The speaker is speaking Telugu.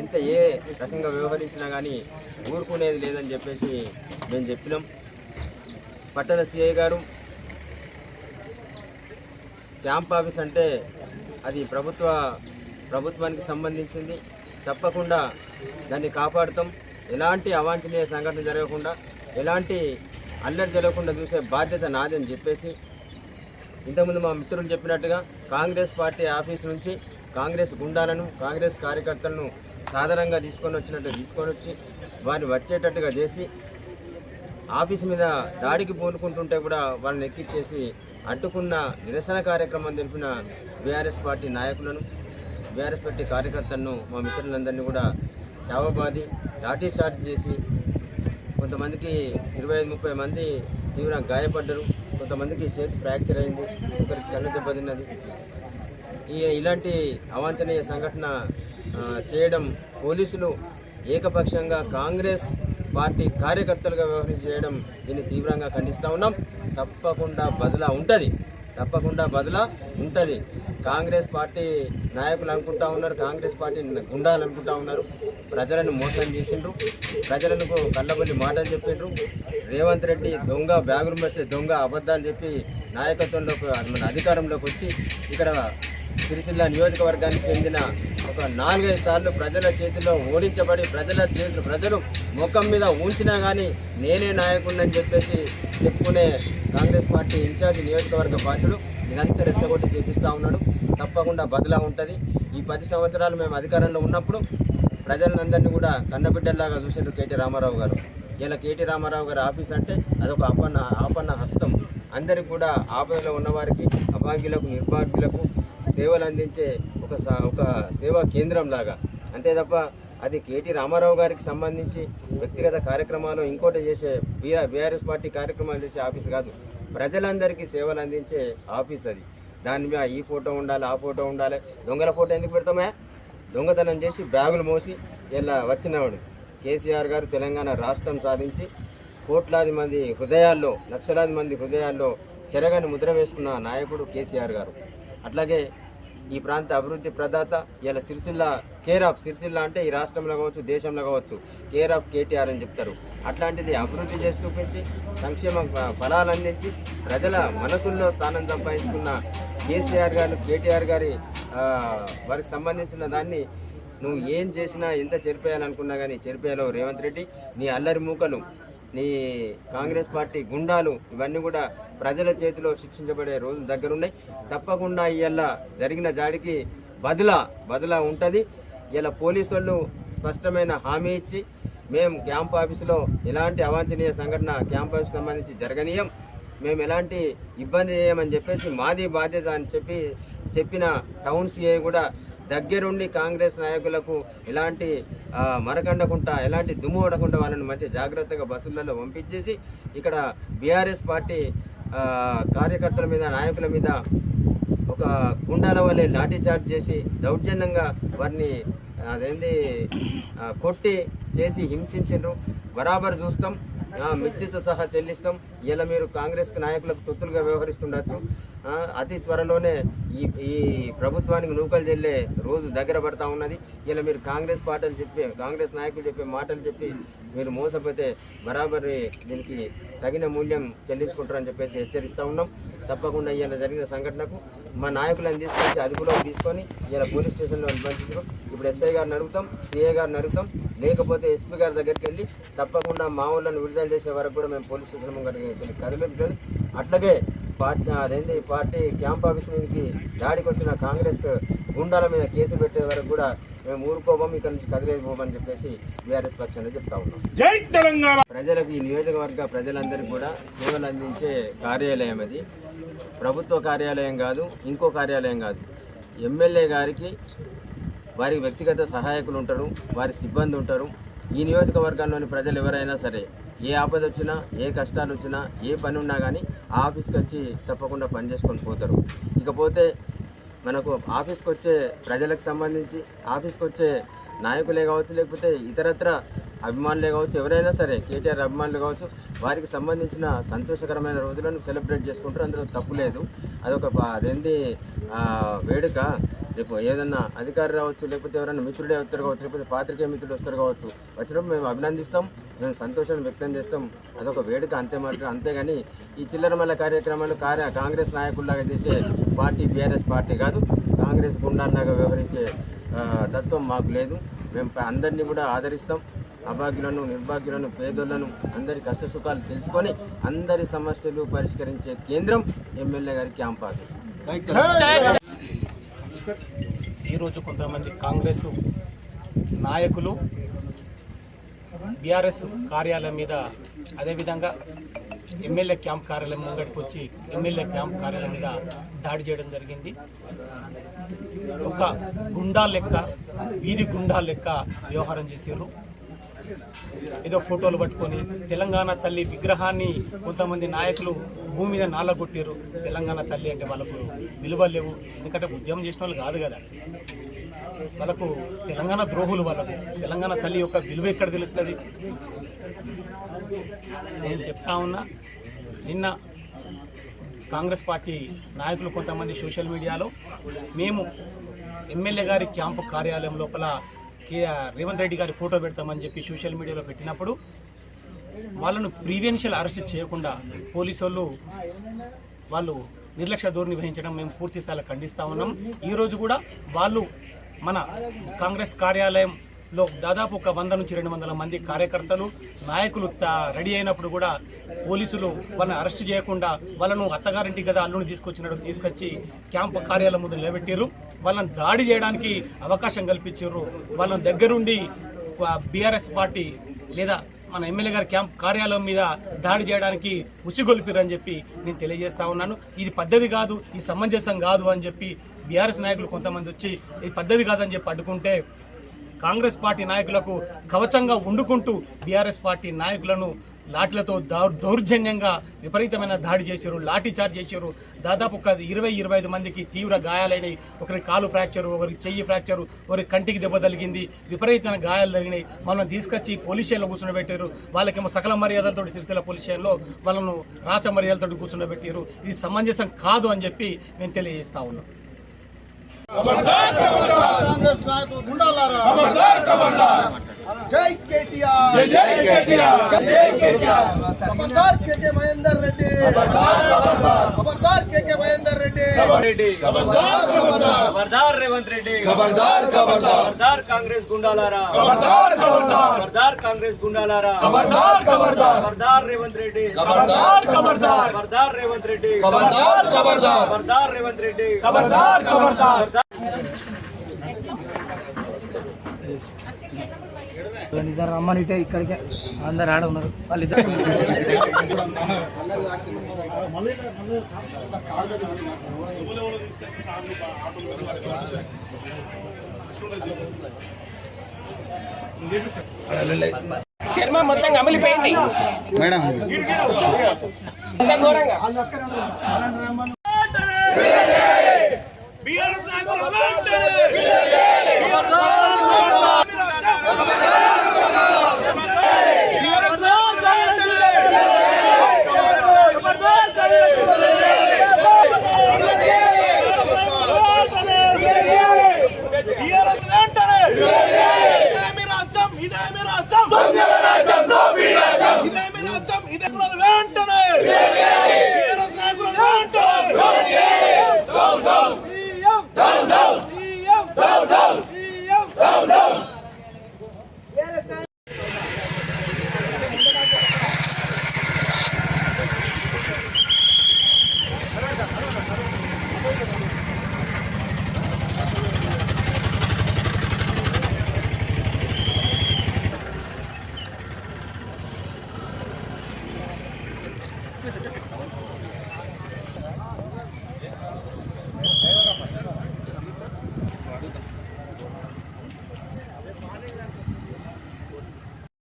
ఎంత ఏ రకంగా వ్యవహరించినా కానీ ఊరుకునేది లేదని చెప్పేసి మేము చెప్పినాం. పట్టణ సిఐ గారు క్యాంప్ ఆఫీస్ అంటే అది ప్రభుత్వ ప్రభుత్వానికి సంబంధించింది. తప్పకుండా దాన్ని కాపాడుతాం. ఎలాంటి అవాంఛనీయ సంఘటన జరగకుండా ఎలాంటి అల్లరి జరగకుండా చూసే బాధ్యత నాదని చెప్పేసి ఇంతకుముందు మా మిత్రులు చెప్పినట్టుగా కాంగ్రెస్ పార్టీ ఆఫీస్ నుంచి కాంగ్రెస్ గుండాలను కాంగ్రెస్ కార్యకర్తలను సాధారణంగా తీసుకొని వచ్చినట్టు తీసుకొని వచ్చి వారిని వచ్చేటట్టుగా చేసి ఆఫీస్ మీద దాడికి పూనుకుంటుంటే కూడా వాళ్ళని ఎక్కిచ్చేసి అడ్డుకున్న నిరసన కార్యక్రమం తెలిపిన బీఆర్ఎస్ పార్టీ నాయకులను బీఆర్ఎస్ పార్టీ కార్యకర్తలను మా మిత్రులందరినీ కూడా చావబాది లాఠీ చార్జ్ చేసి కొంతమందికి ఇరవై ఐదు ముప్పై మంది తీవ్రంగా గాయపడ్డారు. కొంతమందికి చేతి ఫ్రాక్చర్ అయింది ఒకరికి కళ్ళు దెబ్బతిన్నది. ఈ ఇలాంటి అవాంఛనీయ సంఘటన చేయడం పోలీసులు ఏకపక్షంగా కాంగ్రెస్ పార్టీ కార్యకర్తలుగా వ్యవహరించి చేయడం దీన్ని తీవ్రంగా ఖండిస్తూ ఉన్నాం. తప్పకుండా బదులా ఉంటుంది. తప్పకుండా బదులా ఉంటుంది. కాంగ్రెస్ పార్టీ నాయకులు అనుకుంటా ఉన్నారు. కాంగ్రెస్ పార్టీ గుండాలు అనుకుంటా ఉన్నారు. ప్రజలను మోసం చేసిండ్రు. ప్రజలకు కళ్ళబొల్లి మాటలు చెప్పిండ్రు రేవంత్ రెడ్డి దొంగ బ్యాగులు మస్తే దొంగ అబద్ధాలు చెప్పి నాయకత్వంలోకి మన అధికారంలోకి వచ్చి ఇక్కడ సిరిసిల్ల నియోజకవర్గానికి చెందిన ఒక నాలుగైదు సార్లు ప్రజల చేతిలో ఓడించబడి ప్రజల చేతులు ప్రజలు ముఖం మీద ఉంచినా కానీ నేనే నాయకుడిని చెప్పేసి చెప్పుకునే కాంగ్రెస్ పార్టీ ఇన్ఛార్జ్ నియోజకవర్గ బాధ్యులు నిరంతరం రెచ్చగొట్టి చేపిస్తూ ఉన్నాడు. తప్పకుండా బదిలా ఉంటుంది. ఈ పది సంవత్సరాలు మేము అధికారంలో ఉన్నప్పుడు ప్రజలందరినీ కూడా కన్నబిడ్డల్లాగా చూసారు కేటీ రామారావు గారు. ఇలా కేటీ రామారావు గారి ఆఫీస్ అంటే అదొక ఆపన్న ఆపన్న హస్తం. అందరికి కూడా ఆపదలో ఉన్నవారికి అభాగ్యులకు నిర్భాగ్యులకు సేవలు అందించే ఒక ఒక సేవా కేంద్రం లాగా. అంతే తప్ప అది కేటీ రామారావు గారికి సంబంధించి వ్యక్తిగత కార్యక్రమాలు ఇంకోటి చేసే బీఆర్ బీఆర్ఎస్ పార్టీ కార్యక్రమాలు చేసే ఆఫీస్ కాదు. ప్రజలందరికీ సేవలు అందించే ఆఫీస్ అది. దాని మీద ఈ ఫోటో ఉండాలి ఆ ఫోటో ఉండాలి. దొంగల ఫోటో ఎందుకు పెడతామే దొంగతనం చేసి బ్యాగులు మోసి ఇలా వచ్చినవాడు. కేసీఆర్ గారు తెలంగాణ రాష్ట్రం సాధించి కోట్లాది మంది హృదయాల్లో లక్షలాది మంది హృదయాల్లో చెరగని ముద్ర వేసుకున్న నాయకుడు కేసీఆర్ గారు. అట్లాగే ఈ ప్రాంత అభివృద్ధి ప్రదాత ఇలా సిరిసిల్ల కేర్ ఆఫ్ సిరిసిల్ల అంటే ఈ రాష్ట్రంలో కావచ్చు దేశంలో కావచ్చు కేర్ ఆఫ్ కేటీఆర్ అని చెప్తారు. అట్లాంటిది అభివృద్ధి చేసి చూపించి సంక్షేమ ఫలాలు అందించి ప్రజల మనసుల్లో స్థానం సంపాదించుకున్న కేసీఆర్ గారు కేటీఆర్ గారి వారికి సంబంధించిన దాన్ని నువ్వు ఏం చేసినా ఎంత చెరిపేయాలనుకున్నా కానీ చెరిపేయాలో రేవంత్ రెడ్డి. నీ అల్లరి మూకలు నీ కాంగ్రెస్ పార్టీ గుండాలు ఇవన్నీ కూడా ప్రజల చేతిలో శిక్షించబడే రోజులు దగ్గరున్నాయి. తప్పకుండా ఇవాళ జరిగిన జాడికి బదులా బదులా ఉంటుంది. ఇలా పోలీసు వాళ్ళు స్పష్టమైన హామీ ఇచ్చి మేము క్యాంప్ ఆఫీసులో ఎలాంటి అవాంఛనీయ సంఘటన క్యాంప్ ఆఫీస్ సంబంధించి జరగనీయం. మేము ఎలాంటి ఇబ్బంది చేయమని చెప్పేసి మాది బాధ్యత అని చెప్పి చెప్పిన టౌన్ సిఐ కూడా దగ్గరుండి కాంగ్రెస్ నాయకులకు ఎలాంటి మరకండకుండా ఎలాంటి దుమ్ము పడకుండా వాళ్ళని మంచి జాగ్రత్తగా బస్సులలో పంపించేసి ఇక్కడ బీఆర్ఎస్ పార్టీ కార్యకర్తల మీద నాయకుల మీద ఒక గుండాల వల్లే లాఠీచార్జ్ చేసి దౌర్జన్యంగా వారిని అదేంది కొట్టి చేసి హింసించిండ్రు. బరాబర్ చూస్తాం. మిత్తితో సహా చెల్లిస్తాం. ఇలా మీరు కాంగ్రెస్ నాయకులకు తొత్తులుగా వ్యవహరిస్తుండొచ్చు. అతి త్వరలోనే ఈ ఈ ప్రభుత్వానికి నూకలు చెల్లే రోజు దగ్గర పడతా ఉన్నది. ఇలా మీరు కాంగ్రెస్ పార్టీలు చెప్పి కాంగ్రెస్ నాయకులు చెప్పే మాటలు చెప్పి మీరు మోసపోతే బరాబరి దీనికి తగిన మూల్యం చెల్లించుకుంటారని చెప్పేసి హెచ్చరిస్తూ ఉన్నాం. తప్పకుండా ఇలా జరిగిన సంఘటనకు మా నాయకులను తీసుకొచ్చి అదుపులోకి తీసుకొని ఇలా పోలీస్ స్టేషన్లో పంపించారు ఇప్పుడు ఎస్ఐ గారిని అడుగుతాం సిఐ గారిని అడుగుతాం. లేకపోతే ఎస్పీ గారి దగ్గరికి వెళ్ళి తప్పకుండా మా ఊళ్ళని విడుదల చేసే వరకు కూడా మేము పోలీస్ స్టేషన్ కదలేదు అట్లాగే పార్టీ అదేంటి పార్టీ క్యాంప్ ఆఫీస్ మీదకి దాడికి వచ్చిన కాంగ్రెస్ గుండాల మీద కేసు పెట్టే వరకు కూడా మేము ఊరుకోబోం ఇక్కడ నుంచి కదిలేదు పోమని చెప్పేసి బీఆర్ఎస్ పక్షాన్ని చెప్తా ఉన్నాం. జై తెలంగాణ! ప్రజలకు ఈ నియోజకవర్గ ప్రజలందరికీ కూడా సేవలు అందించే కార్యాలయం అది. ప్రభుత్వ కార్యాలయం కాదు ఇంకో కార్యాలయం కాదు. ఎమ్మెల్యే గారికి వారి వ్యక్తిగత సహాయకులు ఉంటారు వారి సిబ్బంది ఉంటారు. ఈ నియోజకవర్గంలోని ప్రజలు ఎవరైనా సరే ఏ ఆపద వచ్చినా ఏ కష్టాలు వచ్చినా ఏ పని ఉన్నా కానీ ఆ ఆఫీస్కి వచ్చి తప్పకుండా పని చేసుకొని పోతారు. ఇకపోతే మనకు ఆఫీస్కి వచ్చే ప్రజలకు సంబంధించి ఆఫీస్కి వచ్చే నాయకులే కావచ్చు లేకపోతే ఇతరత్ర అభిమానులే కావచ్చు ఎవరైనా సరే కేటీఆర్ అభిమానులు కావచ్చు వారికి సంబంధించిన సంతోషకరమైన రోజులను సెలబ్రేట్ చేసుకుంటారు. అందులో తప్పు లేదు. అదొక ప- అదేంటి వేడుక. రేపు ఏదన్నా అధికారి రావచ్చు లేకపోతే ఎవరైనా మిత్రుడే వస్తారు కావచ్చు లేకపోతే పాత్రికేయ మిత్రుడు వస్తారు కావచ్చు వచ్చినప్పుడు మేము అభినందిస్తాం మేము సంతోషాన్ని వ్యక్తం చేస్తాం. అదొక వేడుక అంతే మాట అంతేగాని ఈ చిల్లర మల్ల కార్యక్రమాలు కార్య కాంగ్రెస్ నాయకుల్లాగా చేసే పార్టీ బీఆర్ఎస్ పార్టీ కాదు. కాంగ్రెస్ గుండాల్లాగా వ్యవహరించే తత్వం మాకు లేదు. మేము అందరినీ కూడా ఆదరిస్తాం. అభాగ్యులను నిర్భాగ్యులను పేదలను అందరి కష్ట సుఖాలు తెలుసుకొని అందరి సమస్యలు పరిష్కరించే కేంద్రం ఎమ్మెల్యే గారి ఆంపాదిస్తుంది ఆఫీస్ ఈరోజు కొంతమంది కాంగ్రెస్ నాయకులు బీఆర్ఎస్ కార్యాలయం మీద అదేవిధంగా ఎమ్మెల్యే క్యాంప్ కార్యాలయం ముంగడికి వచ్చి ఎమ్మెల్యే క్యాంప్ కార్యాలయం మీద దాడి చేయడం జరిగింది. ఒక గుండా లెక్క వీధి గుండా లెక్క వ్యవహారం చేసారు ఏదో ఫోటోలు పట్టుకొని తెలంగాణ తల్లి విగ్రహాన్ని కొంతమంది నాయకులు భూమి మీద నాలగొట్టారు. తెలంగాణ తల్లి అంటే వాళ్ళకు విలువ లేవు. ఎందుకంటే ఉద్యమం చేసిన వాళ్ళు కాదు కదా. వాళ్ళకు తెలంగాణ ద్రోహులు వాళ్ళకు. తెలంగాణ తల్లి యొక్క విలువ ఎక్కడ తెలుస్తుంది? నేను చెప్తా ఉన్నా నిన్న కాంగ్రెస్ పార్టీ నాయకులు కొంతమంది సోషల్ మీడియాలో మేము ఎమ్మెల్యే గారి క్యాంపు కార్యాలయం లోపల రేవంత్ రెడ్డి గారి ఫోటో పెడతామని చెప్పి సోషల్ మీడియాలో పెట్టినప్పుడు వాళ్ళను ప్రీవెన్షియల్ అరెస్ట్ చేయకుండా పోలీసు వాళ్ళు వాళ్ళు నిర్లక్ష్య ధోరణి వహించడం మేము పూర్తి స్థాయిలో ఖండిస్తూ ఉన్నాం. ఈరోజు కూడా వాళ్ళు మన కాంగ్రెస్ కార్యాలయం లో దాదాపు ఒక వంద నుంచి రెండు వందల మంది కార్యకర్తలు నాయకులు తా- రెడీ అయినప్పుడు కూడా పోలీసులు వాళ్ళని అరెస్ట్ చేయకుండా వాళ్ళను అత్తగారింటి కదా అల్లుని తీసుకొచ్చినట్టు తీసుకొచ్చి క్యాంప్ కార్యాలయం ముందు నిలబెట్టారు వాళ్ళని దాడి చేయడానికి అవకాశం కల్పించారు వాళ్ళని దగ్గరుండి బీఆర్ఎస్ పార్టీ లేదా మన ఎమ్మెల్యే గారి క్యాంప్ కార్యాలయం మీద దాడి చేయడానికి ఉసిగొల్పిరని చెప్పి నేను తెలియజేస్తా ఉన్నాను. ఇది పద్ధతి కాదు ఇది సమంజసం కాదు అని చెప్పి బీఆర్ఎస్ నాయకులు కొంతమంది వచ్చి ఇది పద్ధతి కాదని చెప్పి అడ్డుకుంటే కాంగ్రెస్ పార్టీ నాయకులకు కవచంగా వండుకుంటూ బీఆర్ఎస్ పార్టీ నాయకులను లాఠీలతో దౌ- దౌర్జన్యంగా విపరీతమైన దాడి చేశారు లాఠీ చార్జ్ చేశారు. దాదాపు ఒక ఇరవై ఇరవై ఐదు మందికి తీవ్ర గాయాలైనవి ఒకరి కాలు ఫ్రాక్చరు ఒకరికి చెయ్యి ఫ్రాక్చరు ఒకరి కంటికి దెబ్బ తగిలింది. విపరీతమైన గాయాలు జరిగినాయి మనల్ని తీసుకొచ్చి పోలీస్ స్టేషన్లో కూర్చుండబెట్టారు. వాళ్ళకేమో సకల మర్యాదలతో సిరిసిల్ల పోలీస్ స్టేషన్లో వాళ్ళను రాచ మర్యాదలతో కూర్చుండబెట్టారు. ఇది సమంజసం కాదు అని చెప్పి మేము తెలియజేస్తా ఉన్నాం కాంగ్రెస్ నాయకులు గుండాలారా జై కేటీఆర్ జై జై కేటీఆర్ జై కేటీఆర్ ఖబర్దార్ కేకే మహేందర్ రెడ్డి ఖబర్దార్ కేకే మహేందర్ రెడ్డి ఖబర్దార్ రేవంత్ రెడ్డి ఖబర్దార్ ఖబర్దార్ ఖబర్దార్ కాంగ్రెస్ గుండాలారా ఖబర్దార్ ఖబర్దార్ ఖబర్దార్ కాంగ్రెస్ గుండాలారా ఖబర్దార్ ఖబర్దార్ ఖబర్దార్ రేవంత్ రెడ్డి ఖబర్దార్ ఖబర్దార్ ఖబర్దార్ రేవంత్ రెడ్డి ఖబర్దార్ ఖబర్దార్ ఖబర్దార్ రేవంత్ రెడ్డి ఖబర్దార్ ఖబర్దార్ ఇద్దరు రమ్మని ఇటే ఇక్కడికే. అందరు ఆడ ఉన్నారు. వాళ్ళిద్దరు చర్మం మొత్తం కమిలిపోయింది. మేడం.